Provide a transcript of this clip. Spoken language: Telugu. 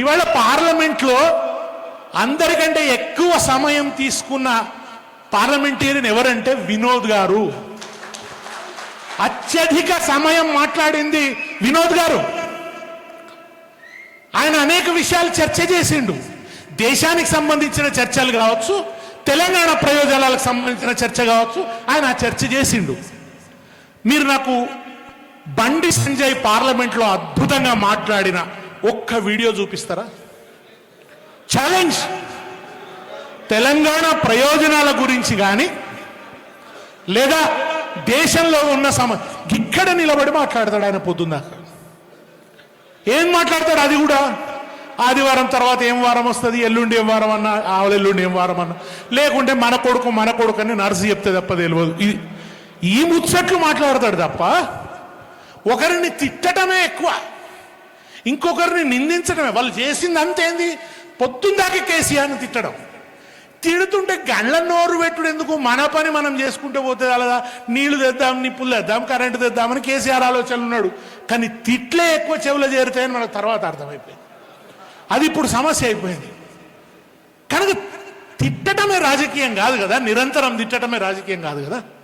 ఇవాళ పార్లమెంట్లో అందరికంటే ఎక్కువ సమయం తీసుకున్న పార్లమెంటేరియన్ ఎవరంటే వినోద్ గారు. అత్యధిక సమయం మాట్లాడింది వినోద్ గారు. ఆయన అనేక విషయాలు చర్చ చేసిండు. దేశానికి సంబంధించిన చర్చలు కావచ్చు తెలంగాణ ప్రయోజనాలకు సంబంధించిన చర్చ కావచ్చు ఆయన ఆ చర్చ చేసిండు. మీరు నాకు బండి సంజయ్ పార్లమెంట్లో అద్భుతంగా మాట్లాడిన ఒక్క వీడియో చూపిస్తారా? ఛాలెంజ్ తెలంగాణ ప్రయోజనాల గురించి కానీ లేదా దేశంలో ఉన్న సమ ఇక్కడ నిలబడి మాట్లాడతాడు ఆయన పొద్దున్నాక ఏం మాట్లాడతాడు అది కూడా? ఆదివారం తర్వాత ఏం వారం వస్తుంది? ఎల్లుండి ఏం వారం అన్నా? ఆవలెల్లుండి ఏం వారం అన్నా? లేకుంటే మన కొడుకు మన కొడుకు అని నర్సు చెప్తే తప్ప తెలియదు. ఇది ఈ ముచ్చట్లు మాట్లాడతాడు తప్ప ఒకరిని తిట్టడమే ఎక్కువ. ఇంకొకరిని నిందించడమే. వాళ్ళు చేసింది అంతేంది పొద్దుందాకే కేసీఆర్ని తిట్టడం. తిడుతుంటే గళ్ళ నోరు పెట్టుడు ఎందుకు? మన పని మనం చేసుకుంటూ పోతే అలాగా నీళ్ళు తెద్దాం నిప్పులు తెద్దాం కరెంటు తెద్దామని కేసీఆర్ ఆలోచనలు ఉన్నాడు. కానీ తిట్లే ఎక్కువ చెవులు చేరుతాయని మనకు తర్వాత అర్థమైపోయింది. అది ఇప్పుడు సమస్య అయిపోయింది. కనుక తిట్టడమే రాజకీయం కాదు కదా? నిరంతరం తిట్టడమే రాజకీయం కాదు కదా?